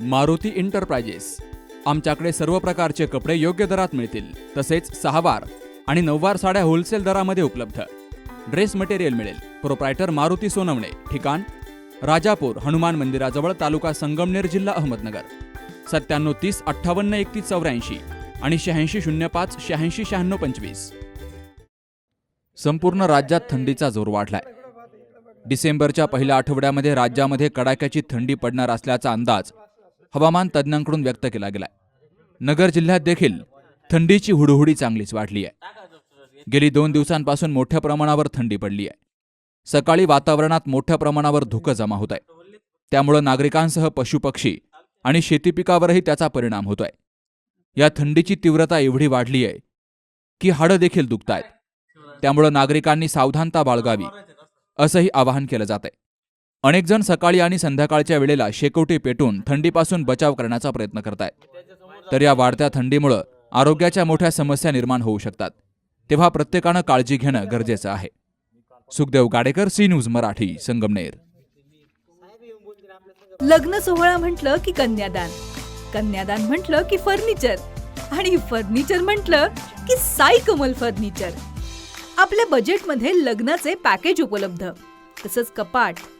Maruti enterprises आमच्याकडे सर्व प्रकारचे कपडे योग्य दरात मिळतील. तसेच सहावार आणि नऊवार साड्या होलसेल दरामध्ये उपलब्ध. ड्रेस मटेरियल मिळेल. प्रोप्रायटर मारुती सोनवणे. ठिकाण राजापूर हनुमान मंदिराजवळ तालुका संगमनेर जिल्हा अहमदनगर. सत्त्याण्णव तीस अठ्ठावन्न एकतीस चौऱ्याऐंशी आणि शहाऐंशी शून्य पाच शहाऐंशी शहाण्णव पंचवीस. संपूर्ण राज्यात थंडीचा जोर वाढलाय. डिसेंबरच्या पहिल्या आठवड्यामध्ये राज्यामध्ये कडाक्याची थंडी पडणार असल्याचा अंदाज हवामान तज्ज्ञांकडून व्यक्त केला गेलाय. नगर जिल्ह्यात देखील थंडीची हुडहुडी चांगलीच वाढली आहे. गेली दोन दिवसांपासून मोठ्या प्रमाणावर थंडी पडली आहे. सकाळी वातावरणात मोठ्या प्रमाणावर धुकं जमा होत आहे. त्यामुळं नागरिकांसह पशुपक्षी आणि शेतीपिकावरही त्याचा परिणाम होतोय या थंडीची तीव्रता एवढी वाढली आहे की हाडं देखील दुखतायत. त्यामुळं नागरिकांनी सावधानता बाळगावी असंही आवाहन केलं जात आहे. अनेक जण सकाळी आणि संध्याकाळच्या वेळेला शेकोटी पेटून थंडीपासून बचाव करण्याचा प्रयत्न करतायत. तर या वाढत्या थंडीमुळं आरोग्याच्या मोठ्या समस्या निर्माण होऊ शकतात. तेव्हा प्रत्येकानं काळजी घेणं गरजेचं आहे. Sukhdev Gadekar C news Marathi Sangamner. लग्न सोहळा म्हटलं की कन्यादान. कन्यादान म्हटलं की फर्निचर. आणि फर्निचर म्हटलं की साई कमल फर्निचर. आपल्या बजेटमध्ये लग्नाचे पॅकेज उपलब्ध. तसंच कपाट